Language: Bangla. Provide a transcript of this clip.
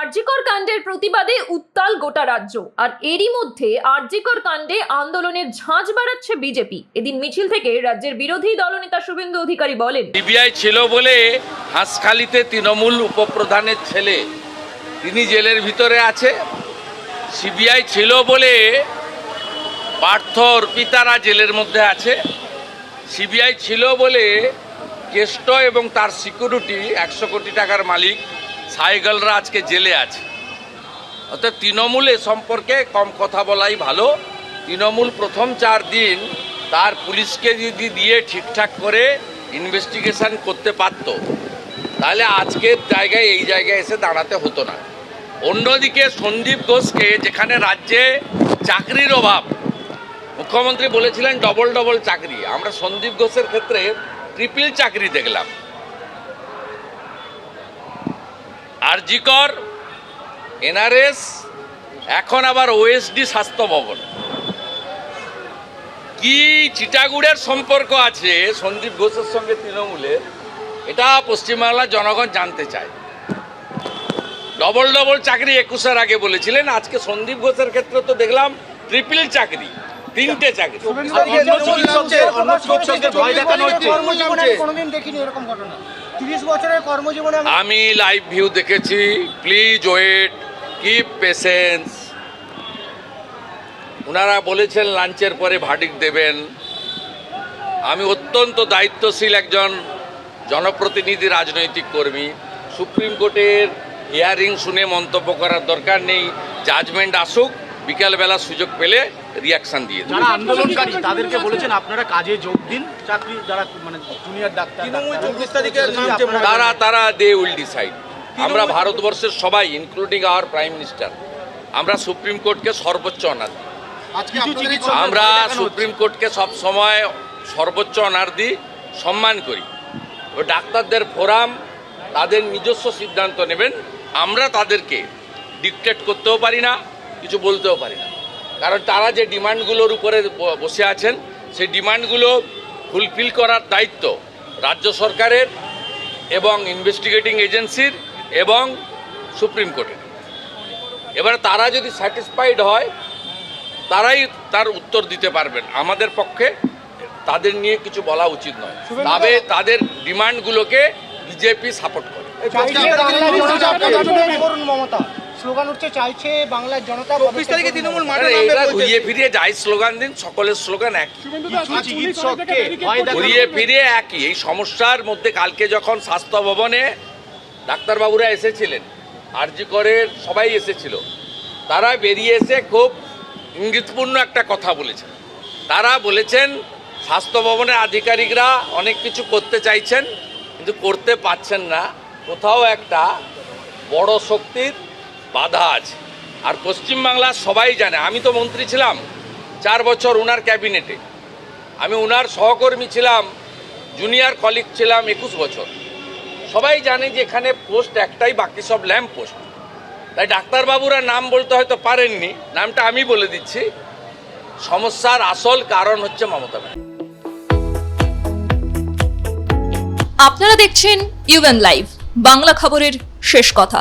আরজিকর কাণ্ডের প্রতিবাদে উত্তাল গোটা রাজ্য। আর এরই মধ্যে আরজিকর কাণ্ডে আন্দোলনের ঝাঁঝ বাড়াচ্ছে বিজেপি। এদিন মিছিল থেকে রাজ্যের বিরোধী দলনেতা শুভেন্দু অধিকারী বলেন, সিবিআই ছিল বলে হাসখালিতে তৃণমূল উপপ্রধানের ছেলে, তিনি জেলের ভিতরে আছে। সিবিআই ছিল বলে পার্থ অর্পিতারা জেলের মধ্যে আছে। সিবিআই ছিল বলে কেষ্ট এবং তার সিকিউরিটি একশো কোটি টাকার মালিক সাইকেলরা আজকে জেলে আছে। অর্থাৎ তৃণমূল এ সম্পর্কে কম কথা বলাই ভালো। তৃণমূল প্রথম চার দিন তার পুলিশকে যদি দিয়ে ঠিকঠাক করে ইনভেস্টিগেশন করতে পারত, তাহলে আজকের জায়গায় এই জায়গায় এসে দাঁড়াতে হতো না। অন্যদিকে সন্দীপ ঘোষকে যেখানে রাজ্যে চাকরির অভাব, মুখ্যমন্ত্রী বলেছিলেন ডবল ডবল চাকরি। আমরা সন্দীপ ঘোষের ক্ষেত্রে ট্রিপল চাকরি দেখলাম। আরজিকর, এনআরএস, এখন আবার ওএসডি স্বাস্থ্য ভবন। কি চিটাগুড়ের সম্পর্ক আছে সন্দীপ ঘোষের সঙ্গে তৃণমূলের, এটা পশ্চিমবাংলার জনগণ জানতে চায়। ডবল ডবল চাকরি একুশের আগে বলেছিলেন, আজকে সন্দীপ ঘোষের ক্ষেত্রে তো দেখলাম ট্রিপল চাকরি। তিনটে চাকরি। অন্য চিকিৎসকদের অন্য চিকিৎসকদের ভয় দেখানো হচ্ছে। কর্মজীবনে আমি কোনোদিন দেখিনি এরকম ঘটনা। তিরিশ বছরের কর্মজীবনে আমি আমি লাইভ ভিউ দেখেছি। প্লিজ ওয়েট কিপ পেশেন্স ওনারা বলেছেন লাঞ্চের পরে ভার্ডিক দেবেন। আমি অত্যন্ত দায়িত্বশীল একজন জনপ্রতিনিধি রাজনৈতিক কর্মী। সুপ্রিম কোর্টের হিয়ারিং শুনে মন্তব্য করার দরকার নেই। জাজমেন্ট আসুক। বিকালবেলা সুযোগ পেলে রিয়াকশন দিয়ে যারা আন্দোলনকারী তাদেরকে বলেছেন আপনারা কাজে যোগ দিন চাকরি যারা মানে জুনিয়র ডাক্তার চব্বিশ তারা তারা দে উইল ডিসাইড আমরা ভারতবর্ষের সবাই ইনক্লুডিং আওয়ার প্রাইম মিনিস্টার আমরা সুপ্রিম কোর্টকে সর্বোচ্চ অনার দিই। আমরা সুপ্রিম কোর্টকে সব সময় সর্বোচ্চ অনার দিই সম্মান করি। ও ডাক্তারদের ফোরাম তাদের নিজস্ব সিদ্ধান্ত নেবেন। আমরা তাদেরকে ডিকটেট করতেও পারি না। কিছু বলতেও পারি না। কারণ তারা যে ডিমান্ডগুলোর উপরে বসে আছেন সেই ডিমান্ডগুলো ফুলফিল করার দায়িত্ব রাজ্য সরকারের এবং ইনভেস্টিগেটিং এজেন্সির এবং সুপ্রিম কোর্টের। এবার তারা যদি স্যাটিসফাইড হয় তারাই তার উত্তর দিতে পারবেন। আমাদের পক্ষে তাদের নিয়ে কিছু বলা উচিত নয়। তবে তাদের ডিমান্ডগুলোকে বিজেপি সাপোর্ট করে। চাইছে বাংলার জনতা পদত্যাগ করুন মমতা। স্লোগান উঠছে চাইছে বাংলার জনতা চব্বিশ তারিখে তৃণমূল আরে ঘুরিয়ে ফিরিয়ে যাই স্লোগান দিন সকলের স্লোগান একই। চিকিৎসককে ঘুরিয়ে ফিরিয়ে একই। এই সমস্যার মধ্যে কালকে যখন স্বাস্থ্য ভবনে ডাক্তারবাবুরা এসেছিলেন আরজি করের সবাই এসেছিল তারা বেরিয়ে এসে খুব ইঙ্গিতপূর্ণ একটা কথা বলেছেন। তারা বলেছেন স্বাস্থ্য ভবনের আধিকারিকরা অনেক কিছু করতে চাইছেন কিন্তু করতে পারছেন না। কোথাও একটা বড় শক্তির বাধা আছে। আর পশ্চিমবাংলার সবাই জানে, আমি তো মন্ত্রী ছিলাম চার বছর ওনার ক্যাবিনেটে। আমি ওনার সহকর্মী ছিলাম, জুনিয়র কলিগ ছিলাম একুশ বছর। সবাই জানে যে এখানে পোস্ট একটাই, বাকি সব ল্যাম্প পোস্ট। তাই ডাক্তারবাবুরা নাম বলতে হয়তো পারেননি, নামটা আমি বলে দিচ্ছি। সমস্যার আসল কারণ হচ্ছে মমতা ব্যানার্জি। আপনারা দেখছেন ইউএন লাইভ বাংলা খবরের শেষ কথা।